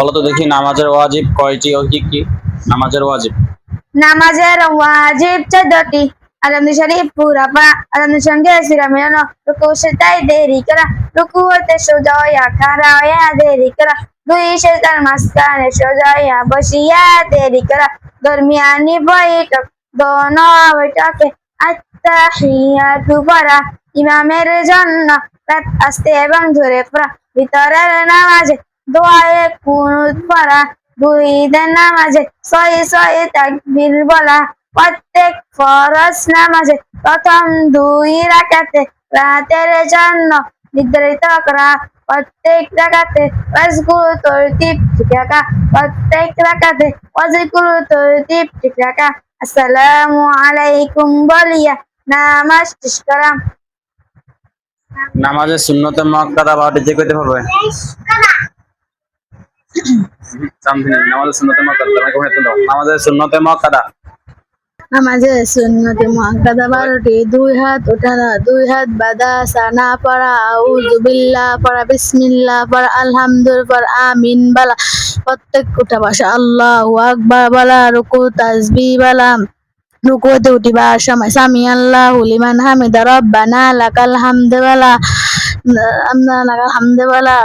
বলো তো দেখি নামাজের ওয়াজিব কয়টি ও কি কি? নামাজের ওয়াজিব। নামাজের ওয়াজিব চোদ্দটি। আলমদি শরীফ পুরা পড়া আলমদির সঙ্গে সিরা মেলানো রুকু সেটাই দেরি করা। রুকু হতে সোজা হইয়া খাড়া হইয়া দেরি করা। দুই সেটার মাঝখানে সোজা হইয়া বসিয়া দেরি করা। দরমিয়ানি বৈঠক দোনো বৈঠকে আত্তাহিয়াতু পড়া ইমামের জন্য আস্তে এবং ধরে পড়া। ভিতরের নামাজে দোয়ায়ে কুনুত দুই ঈদের নামাজে ছয় ছয় বলা। প্রত্যেক ফরজ নামাজে প্রথম দুই রাকাতে রাতের জন্য নির্ধারিত করা। প্রত্যেক রাকাতে ওয়াজগুলো তরতিব, ঠিক রাখা। প্রত্যেক রাকাতে ওয়াজগুলো তরতিব, ঠিক রাখা। আসসালামু আলাইকুম বলিয়া নামাজ শেষ করা। নামাজের সুন্নতে মক্কাদা বারোটি যে কইতে সামথিং নামাজের সুন্নতে মক্কাদা তোমাকে হয়তো দাও, নামাজের সুন্নতে মক্কাদা নামাজে সুন্নতে মুআক্কাদা বারোটি, দুই হাত ওঠানো দুই হাত বাঁধা সানা পড়া, আউযু বিল্লাহ, পড়া বিসমিল্লাহ, পড়া আলহামদুলিল্লাহ পড়া আমিন, বলা, প্রত্যেক উঠা বসা, আল্লাহু আকবার, বলা, রুকু তাসবিহ বলা, রুকুতে উঠিবার সময়, সামি আল্লাহু লিমান হামিদা, রব্বানা লাকাল হামদ, বলা হামদ, বলা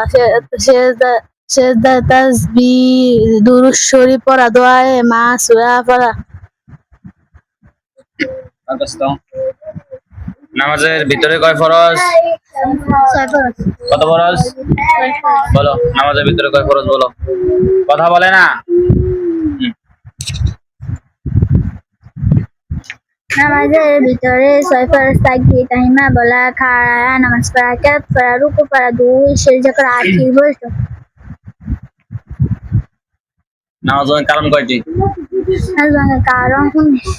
সেজদা সেজদা তাসবিহ দুরূদ শরীফ পড়া দোয়ায়ে মা সূরা পড়া। নামাজের ভিতরে কয় ফরজ? কত ফরজ? বলো নামাজের ভিতরে কয় ফরজ বলো। কথা বলে না? নামাজের ভিতরে ছয় ফরজ তাহিমা বলা খাড়া নামাজ পড়া কেরাত পড়া রুকু পড়া দুই সেজদা করা আখির বৈঠক কারণ কয়টি? কারণ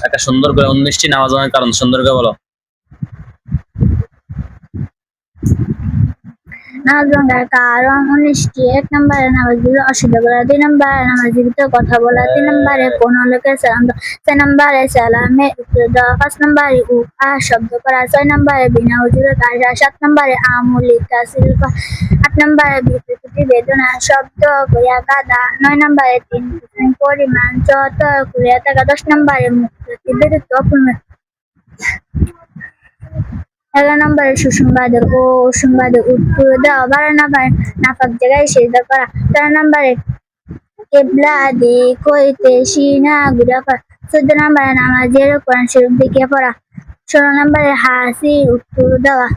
একটা সুন্দর করে কারণ, সুন্দর করে বলো। এক নম্বরে নামাজ অসুবিধা করা দুই নম্বরে কথা বলা, তিন নম্বরে কোন লোকে সালাম চার নম্বরে সালামে উত্তর পাঁচ নম্বরে উ আ শব্দ করা, ছয় নম্বরে বিনা উজুরে কাজা সাত নম্বরে আমুলি তাসিল আট নম্বরে বিকৃতি বেদনা শব্দ করিয়া কাদা। নয় নম্বরে তিন পরিমাণ যত করিয়া থাকা, দশ নম্বরে মুক্তি বিদ্যুৎ অপূর্ণ। এগারো নম্বরে সুসংবাদের ও সংবাদের উত্তর দেওয়া বারো নম্বরে নাফাক জায়গায় সেজদা করা। তেরো নম্বরে কেবলা দিক হইতে সিনা ঘুরা করা চোদ্দ নম্বরে নামাজের কোরআন শরীফ দিকে পড়া। ষোলো নম্বরে হাসি উত্তর দেওয়া।